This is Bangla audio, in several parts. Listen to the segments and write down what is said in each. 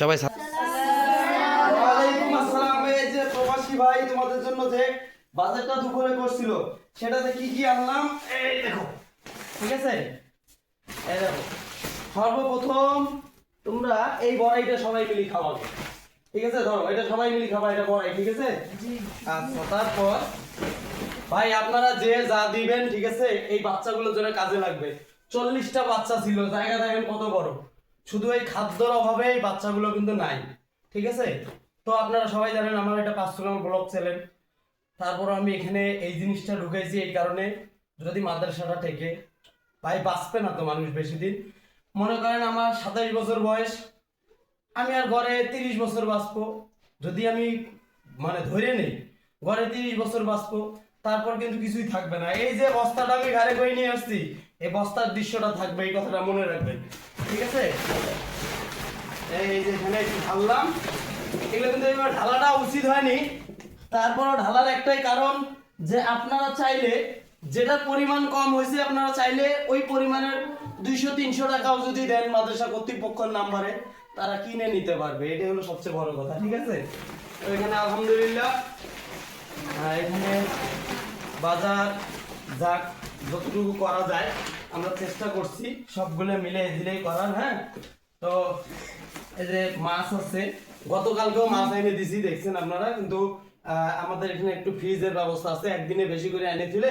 সবাই যে প্রবাসী ভাই তোমাদের জন্য যে দুপুরে করছিল, সেটাতে কি কি আনলাম? এই দেখো, ঠিক আছে? এই দেখো, সর্বপ্রথম তোমরা এই বড়াইটা সবাই মিলি খাওয়াবে ঠিক আছে? ধরো, এটা সবাই মিলি খাবা, এটা বড়াই, ঠিক আছে? আচ্ছা তারপর ভাই, আপনারা যে যা দিবেন, ঠিক আছে, এই বাচ্চাগুলোর জন্য কাজে লাগবে। চল্লিশটা বাচ্চা ছিল, জায়গা দেখেন কত বড়। শুধু এই খাদ্যর অভাবে এই বাচ্চাগুলো কিন্তু নাই, ঠিক আছে? তো আপনারা সবাই জানেন, আমার এটা পার্সোনাল ব্লগ চ্যানেল তারপর আমি এখানে এই জিনিসটা ঢুকেছি এই কারণে, যদি মাদ্রাসাটা থেকে ভাই, বাঁচবে না তো মানুষ বেশি দিন মনে করেন আমার সাতাইশ বছর বয়স, আমি আর ঘরে তিরিশ বছর বাঁচবো। যদি আমি মানে ধরে নেই, ঘরে তিরিশ বছর বাঁচবো তারপর কিন্তু কিছুই থাকবে না। এই যে বস্তাটা আমি ঘরে করে নিয়ে আসছি এই বস্তার দৃশ্যটা থাকবে এই কথাটা মনে রাখবেন। ঠিক আছে? এই যে এখানে ঢাললাম। এগুলো কিন্তু এবার ঢালাটা উচিত হয়নি। তারপরও ঢালার একটাই কারণ যে আপনারা চাইলে যেটার পরিমাণ কম হয়েছে আপনারা চাইলে ওই পরিমাণের দুইশো তিনশো টাকাও যদি দেন মাদ্রাসা কর্তৃপক্ষের নাম্বারে তারা কিনে নিতে পারবে। এটাই হলো সবচেয়ে বড় কথা ঠিক আছে? এখানে আলহামদুলিল্লাহ। আহ, এখানে বাজার যাক, যতটুকু করা যায়, আমরা চেষ্টা করছি সবগুলো মিলে দিলেই করার হ্যাঁ? তো এই যে মাছ আছে, গতকালকেও মাছ এনে দিছি, দেখছেন আপনারা, কিন্তু আমাদের এখানে একটু ফ্রিজের ব্যবস্থা আছে, একদিনে বেশি করে এনে দিলে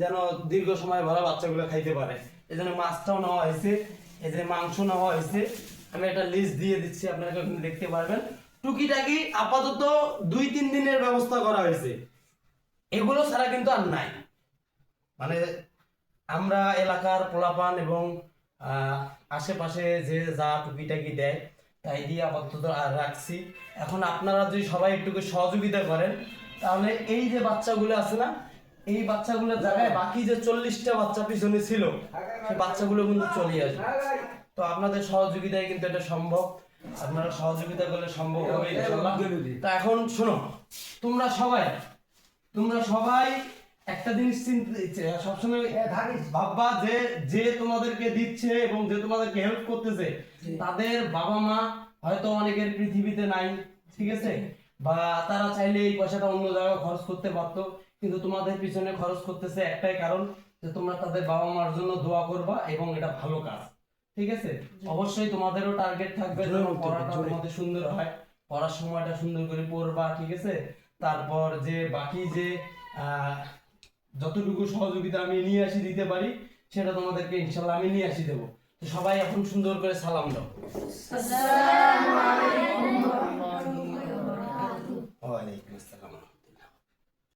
যেন দীর্ঘ সময় ভরা বাচ্চাগুলো খাইতে পারে। এই জন্য মাছটাও নেওয়া হয়েছে, এই যে মাংস নেওয়া হয়েছে, আমি একটা লিস্ট দিয়ে দিচ্ছি, আপনারা দেখতে পারবেন। টুকিটাকি আপাতত দুই তিন দিনের ব্যবস্থা করা হয়েছে। এগুলো ছাড়া কিন্তু আর নাই। মানে আমরা এলাকার পোলাপান এবং আশেপাশে যে যা টুকিটাকি দেয় তাই দিয়ে আপাতত আর রাখছি। এখন আপনারা যদি সবাই একটু করে সহযোগিতা করেন তাহলে এই যে বাচ্চাগুলো আছে না এই বাচ্চাগুলোর জায়গায় বাকি যে চল্লিশটা বাচ্চা পিছনে ছিল সেই বাচ্চাগুলো কিন্তু চলে আসবে। তো আপনাদের সহযোগিতায় কিন্তু এটা সম্ভব। আপনারা সহযোগিতা করলে সম্ভব হবে ইনশাল্লাহ। তা এখন শোনো তোমরা সবাই তোমরা সবাই একটা জিনিস চিন্তা সবসময় ভাববা যে যে তোমাদেরকে দিচ্ছে এবং যে তোমাদেরকে হেল্প করতেছে তাদের বাবা মা হয়তো অনেকের পৃথিবীতে নাই ঠিক আছে? বা তারা চাইলে এই পয়সাটা অন্য জায়গায় খরচ করতে পারতো কিন্তু তোমাদের পিছনে খরচ করতেছে একটাই কারণ যে তোমরা তাদের বাবা মার জন্য দোয়া করবা এবং এটা ভালো কাজ ঠিক আছে? অবশ্যই তোমাদেরও টার্গেট থাকবে যেন পড়াটা তোমাদের সুন্দর হয় পড়ার সময়টা সুন্দর করে পড়বা ঠিক আছে? তারপর যে বাকি যে যতটুকু সহযোগিতা আমি নিয়ে আসি, দিতে পারি, সেটা তোমাদেরকে ইনশাল্লাহ আমি নিয়ে আসি দেবো। তো সবাই এখন সুন্দর করে সালাম দাও।